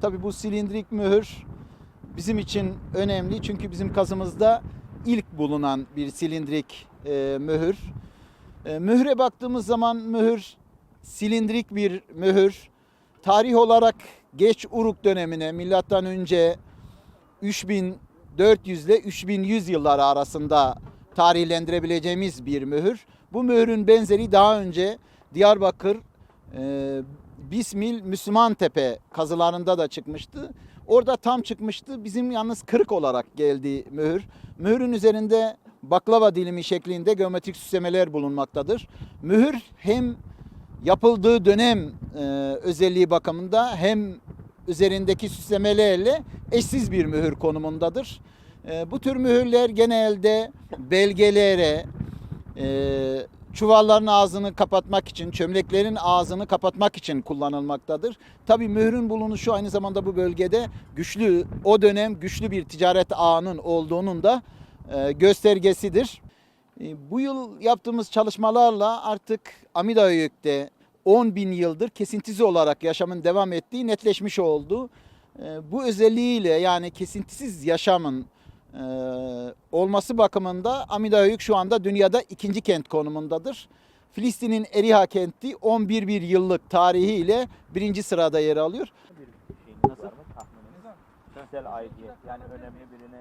Tabii bu silindrik mühür bizim için önemli çünkü bizim kazımızda ilk bulunan bir silindrik e, mühür. E, mühüre baktığımız zaman mühür silindrik bir mühür. Tarih olarak geç Uruk dönemine milattan önce 3400 ile 3100 yılları arasında tarihlendirebileceğimiz bir mühür. Bu mühürün benzeri daha önce Diyarbakır e, Bismil Müslüman Tepe kazılarında da çıkmıştı. Orada tam çıkmıştı. Bizim yalnız kırık olarak geldi mühür. Mühürün üzerinde baklava dilimi şeklinde geometrik süslemeler bulunmaktadır. Mühür hem yapıldığı dönem e, özelliği bakımında hem üzerindeki süslemelerle eşsiz bir mühür konumundadır. E, bu tür mühürler genelde belgelere, e, çuvalların ağzını kapatmak için, çömleklerin ağzını kapatmak için kullanılmaktadır. Tabii mührün bulunuşu aynı zamanda bu bölgede güçlü, o dönem güçlü bir ticaret ağının olduğunun da e, göstergesidir. E, Bu yıl yaptığımız çalışmalarla artık Amidahöyük'te 10 bin yıldır kesintisiz olarak yaşamın devam ettiği netleşmiş oldu. E, Bu özelliğiyle yani kesintisiz yaşamın olması bakımında Amidahöyük şu anda dünyada ikinci kent konumundadır. Filistin'in Eriha kenti 11 bir yıllık tarihiyle birinci sırada yer alıyor. bir şeyiniz var mı tahmininiz? Kişisel aidiyet yani önemli birine